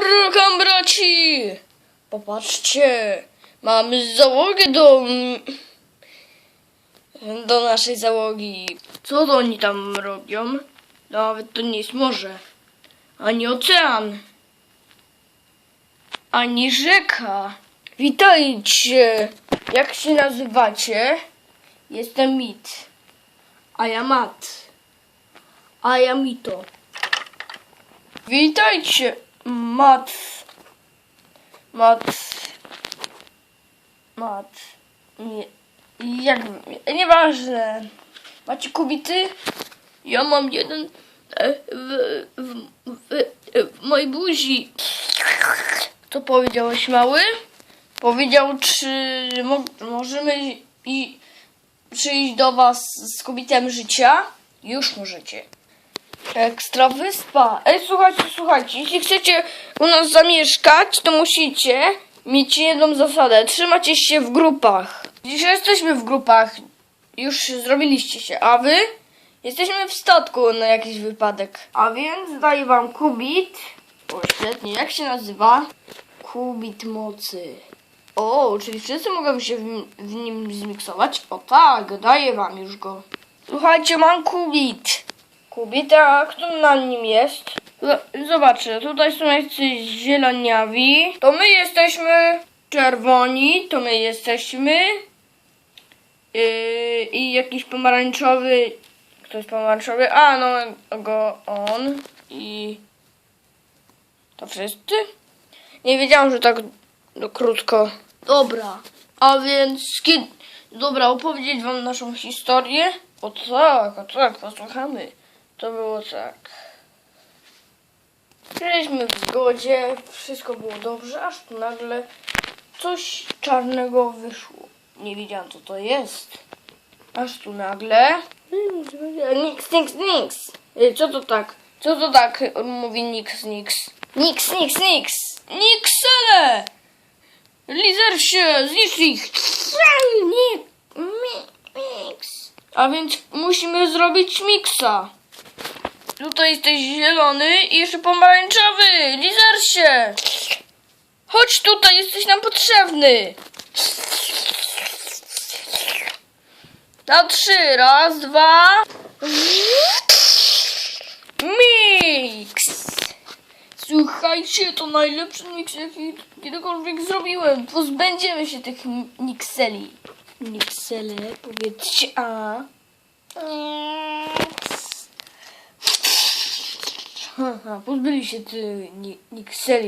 Rukam braci! Popatrzcie, mamy załogę do... do naszej załogi. Co to oni tam robią? Nawet to nie jest morze, ani ocean, ani rzeka. Witajcie! Jak się nazywacie? Jestem Mit. A ja Mat. A ja Mito. Witajcie, Mat. Mat. Mat. Nie. Jak. Nieważne. Macie kubity? Ja mam jeden e, w, w, w, w mojej buzi. Co powiedziałeś, mały? Powiedział, czy mo możemy i przyjść do was z kubitem życia? Już możecie. Ekstra wyspa. Ej, słuchajcie, słuchajcie, jeśli chcecie u nas zamieszkać, to musicie mieć jedną zasadę. Trzymacie się w grupach. Dzisiaj jesteśmy w grupach. Już zrobiliście się, a wy? Jesteśmy w statku na jakiś wypadek. A więc daję wam kubit. O, świetnie. Jak się nazywa? Kubit mocy. O, czyli wszyscy mogą się w, w nim zmiksować? O tak, daję wam już go. Słuchajcie, mam kubit. Kubit, a kto na nim jest? Z- Zobaczcie, tutaj są jacyś zieloniawi. To my jesteśmy czerwoni, to my jesteśmy. Yy, I jakiś pomarańczowy. Kto jest pomarańczowy? A, no go on. I. To wszyscy? Nie wiedziałam, że tak no, krótko. Dobra, a więc kiedy... Dobra, opowiedzieć wam naszą historię? O tak, o tak, posłuchamy. To było tak. Byliśmy w zgodzie, wszystko było dobrze, aż tu nagle coś czarnego wyszło. Nie wiedziałam co to jest. Aż tu nagle... Nix, nix. Ej, Co to tak? Co to tak on mówi nix, nix? Nix, nix, nix. Niksele! Lizersie, zniszcz ich! Mix. A więc musimy zrobić miksa. Tutaj jesteś zielony i jeszcze pomarańczowy. Lizersie! Chodź tutaj, jesteś nam potrzebny. Na trzy, raz, dwa. Mix! Słuchajcie, to najlepszy mix, jaki kiedykolwiek zrobiłem. Pozbędziemy się tych m- nikseli. Niksele, powiedzcie a. Niks. Haha, pozbyli się tych ni- nikseli.